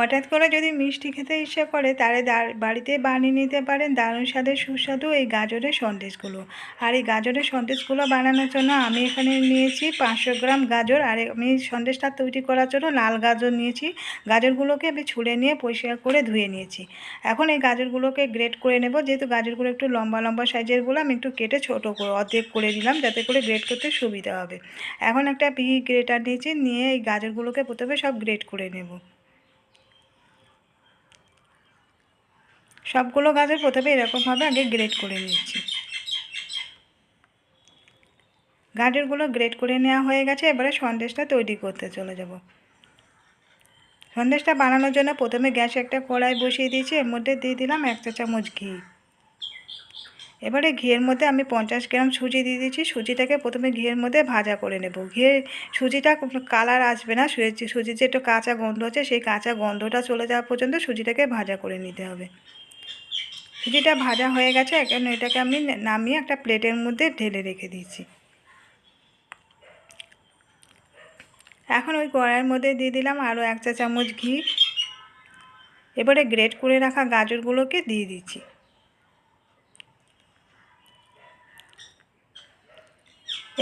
হঠাৎ করে যদি মিষ্টি খেতে ইচ্ছে করে, তাহলে বাড়িতে বানিয়ে নিতে পারেন দারুণ স্বাদের সুস্বাদু এই গাজরের সন্দেশগুলো। আর এই গাজরের সন্দেশগুলো বানানোর জন্য আমি এখানে নিয়েছি পাঁচশো গ্রাম গাজর। আর আমি সন্দেশটা তৈরি করার জন্য লাল গাজর নিয়েছি। গাজরগুলোকে আমি ছুলে নিয়ে পরিষ্কার করে ধুয়ে নিয়েছি। এখন এই গাজরগুলোকে গ্রেট করে নেব। যেহেতু গাজরগুলো একটু লম্বা লম্বা সাইজের সাইজেরগুলো আমি একটু কেটে ছোট করে অর্ধেক করে দিলাম যাতে করে গ্রেট করতে সুবিধা হবে। এখন একটা পি গ্রেটার নিয়েছি। নিয়ে এই গাজরগুলোকে প্রথমে সব গ্রেট করে নেব। সবগুলো গাজর প্রথমে এরকমভাবে আগে গ্রেড করে নিচ্ছি গাজরগুলো গ্রেড করে নেওয়া হয়ে গেছে, এবারে সন্দেশটা তৈরি করতে চলে যাব। সন্দেশটা বানানোর জন্য প্রথমে গ্যাসে একটা কড়াই বসিয়ে দিয়েছি, এর মধ্যে দিয়ে দিলাম এক চা চামচ ঘি। এবারে ঘিয়ের মধ্যে আমি পঞ্চাশ গ্রাম সুজি দিয়ে দিয়েছি, সুজিটাকে প্রথমে ঘিয়ের মধ্যে ভাজা করে নেব। ঘিয়ে সুজিটা কালার আসবে না সুজি সুজির যে একটু কাঁচা গন্ধ আছে, সেই কাঁচা গন্ধটা চলে যাওয়া পর্যন্ত সুজিটাকে ভাজা করে নিতে হবে। সুজিটা ভাজা হয়ে গেছে, এখন এটাকে আমি নামিয়ে একটা প্লেটের মধ্যে ঢেলে রেখে দিয়েছি। এখন ওই কড়াইয়ের মধ্যে দিয়ে দিলাম আরও এক চা চামচ ঘি। এবারে গ্রেট করে রাখা গাজরগুলোকে দিয়ে দিচ্ছি।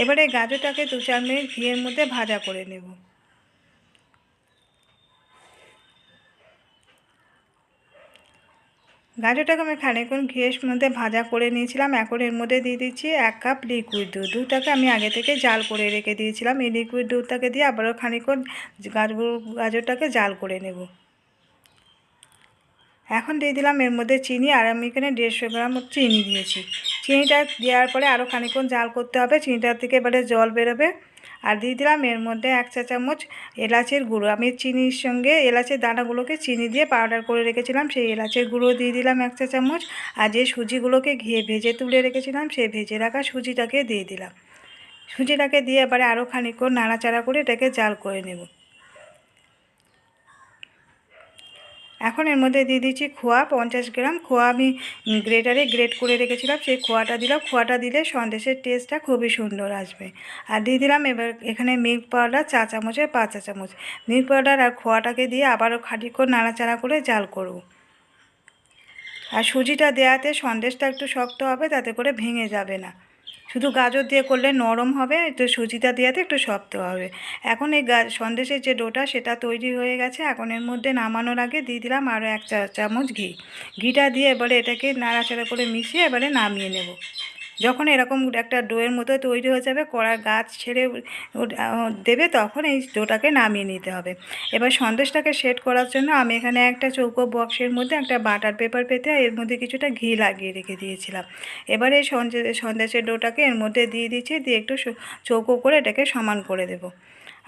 এবারে গাজরটাকে দু চার মিনিট ঘিয়ের মধ্যে ভাজা করে নেব। গাজরটাকে আমি খানিকক্ষণ ঘিয়ের মধ্যে ভাজা করে নিয়েছিলাম। এখন এর মধ্যে দিয়ে দিচ্ছি এক কাপ লিকুইড দুধ। দুধটাকে আমি আগে থেকে জাল করে রেখে দিয়েছিলাম। এই লিকুইড দুধটাকে দিয়ে আবারও খানিকক্ষণ গাজর গাজরটাকে জাল করে নেব। এখন দিয়ে দিলাম এর মধ্যে চিনি আর আমি এখানে দেড়শো গ্রাম চিনি দিয়েছি। চিনিটা দেওয়ার পরে আরও খানিকক্ষণ জাল করতে হবে। চিনিটার থেকে এবারে জল বেরোবে। আর দিয়ে দিলাম এর মধ্যে এক চা চামচ এলাচের গুঁড়ো। আমি চিনির সঙ্গে এলাচের দানাগুলোকে চিনি দিয়ে পাউডার করে রেখেছিলাম, সেই এলাচের গুঁড়ো দিয়ে দিলাম এক চা চামচ। আর যে সুজিগুলোকে ঘিয়ে ভেজে তুলে রেখেছিলাম, সেই ভেজে রাখা সুজিটাকে দিয়ে দিলাম। সুজিটাকে দিয়ে এবারে আরও খানিক্ষণ নাড়াচাড়া করে এটাকে জাল করে নেব। এখন এর মধ্যে দিয়ে দিচ্ছি খোয়া, পঞ্চাশ গ্রাম খোয়া আমি গ্রেটারে গ্রেট করে রেখেছিলাম, সেই খোয়াটা দিলাম। খোয়াটা দিলে সন্দেশের টেস্টটা খুবই সুন্দর আসবে। আর দিয়ে দিলাম এবার এখানে মিল্ক পাউডার চা চামচের পাঁচ চা চামচ। মিল্ক পাউডার আর খোয়াটাকে দিয়ে আবারও খানিকক্ষণ নাড়াচাড়া করে জাল করব। আর সুজিটা দেওয়াতে সন্দেশটা একটু শক্ত হবে, তাতে করে ভেঙে যাবে না। শুধু গাজর দিয়ে করলে নরম হবে একটু সুজিটা দেওয়াতে একটু শক্ত হবে। এখন এই গা সন্দেশের যে ডোটা, সেটা তৈরি হয়ে গেছে। এখন এর মধ্যে নামানোর আগে দিয়ে দিলাম আরও এক চা চামচ ঘি। ঘিটা দিয়ে এবারে এটাকে নাড়াচাড়া করে মিশিয়ে এবারে নামিয়ে নেব। যখন এরকম একটা ডোয়ের মতো তৈরি হয়ে যাবে কড়া গাছ ছেড়ে দেবে, তখন এই ডোটাকে নামিয়ে নিতে হবে। এবার সন্দেশটাকে সেট করার জন্য আমি এখানে একটা চৌকো বক্সের মধ্যে একটা বাটার পেপার পেতে এর মধ্যে কিছুটা ঘি লাগিয়ে রেখে দিয়েছিলাম। এবারে এই সন্দেশের ডোটাকে এর মধ্যে দিয়ে দিচ্ছি, দিয়ে একটু চৌকো করে এটাকে সমান করে দেবো।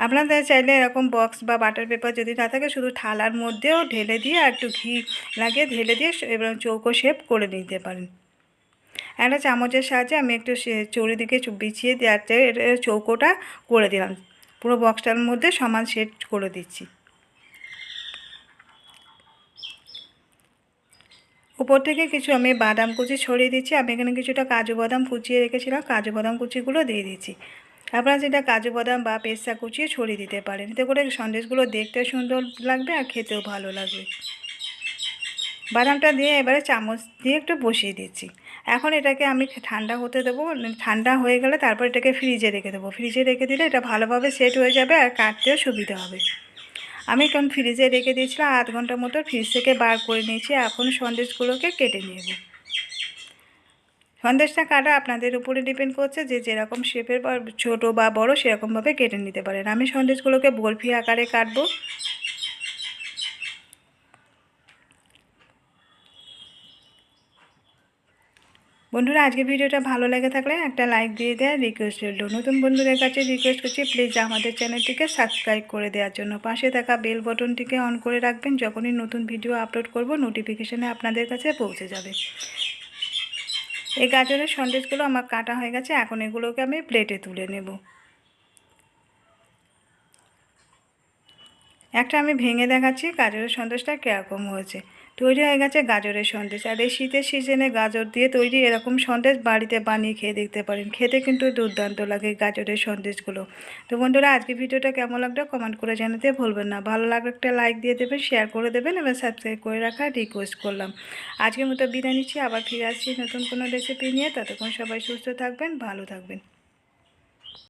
আপনাদের চাইলে এরকম বক্স বা বাটার পেপার যদি না থাকে, শুধু থালার মধ্যেও ঢেলে দিয়ে আর একটু ঘি লাগিয়ে ঢেলে দিয়ে এবার চৌকো শেপ করে নিতে পারেন। একটা চামচের সাহায্যে আমি একটু চৌরিদিকে বিছিয়ে দেওয়ার দেওয়াতে চৌকোটা করে দিলাম। পুরো বক্সটার মধ্যে সমান সেট করে দিচ্ছি। উপর থেকে কিছু আমি বাদাম কুচি ছড়িয়ে দিচ্ছি। আমি এখানে কিছুটা কাজু বাদাম কুচিয়ে রেখেছিলাম। কাজু বাদাম কুচিগুলো দিয়ে দিচ্ছি। আপনারা যেটা কাজু বাদাম বা পেস্তা কুচিয়ে ছড়িয়ে দিতে পারেন। এতে করে সন্দেশগুলো দেখতে সুন্দর লাগবে আর খেতেও ভালো লাগবে। বাদামটা দিয়ে এবারে চামচ দিয়ে একটু বসিয়ে দিচ্ছি। এখন এটাকে আমি ঠান্ডা হতে দেবো ঠান্ডা হয়ে গেলে তারপর এটাকে ফ্রিজে রেখে দেবো। ফ্রিজে রেখে দিলে এটা ভালোভাবে সেট হয়ে যাবে আর কাটতেও সুবিধা হবে। আমি এখন ফ্রিজে রেখে দিয়েছিলাম, আধ ঘণ্টার মতো ফ্রিজ থেকে বার করে নিয়েছি। এখন সন্দেশগুলোকে কেটে নেব। সন্দেশটা কাটা আপনাদের উপরে ডিপেন্ড করছে যে যেরকম শেপের বা, ছোটো বা বড় সেরকমভাবে কেটে নিতে পারেন। আমি সন্দেশগুলোকে বরফি আকারে কাটবো। বন্ধুরা আজকে ভিডিওটা ভালো লেগে থাকলে একটা লাইক দিয়ে দেওয়ার রিকোয়েস্ট রইল নতুন বন্ধুদের কাছে রিকোয়েস্ট করছি প্লিজ আমাদের চ্যানেলটিকে সাবস্ক্রাইব করে দেওয়ার জন্য। পাশে থাকা বেল বটনটিকে অন করে রাখবেন, যখনই নতুন ভিডিও আপলোড করব নোটিফিকেশানে আপনাদের কাছে পৌঁছে যাবে। এই গাজরের সন্দেশগুলো আমার কাটা হয়ে গেছে, এখন এগুলোকে আমি প্লেটে তুলে নেব। একটা আমি ভেঙে দেখাচ্ছি, গাজরের সন্দেশটা কীরকম হয়েছে। তৈরি হয়ে গেছে গাজরের সন্দেশ। আর এই শীতের সিজনে গাজর দিয়ে তৈরি এরকম সন্দেশ বাড়িতে বানিয়ে খেয়ে দেখতে পারেন। খেতে কিন্তু দুর্দান্ত লাগে গাজরের সন্দেশগুলো। তো বন্ধুরা আজকে ভিডিওটা কেমন লাগল কমেন্ট করে জানাতে ভুলবেন না। ভালো লাগলে একটা লাইক দিয়ে দেবেন শেয়ার করে দেবেন এবার সাবস্ক্রাইব করে রাখার রিকোয়েস্ট করলাম। আজকের মতো বিদায় নিচ্ছি। আবার ফিরে আসছি নতুন কোনো রেসিপি নিয়ে। ততক্ষণ সবাই সুস্থ থাকবেন, ভালো থাকবেন।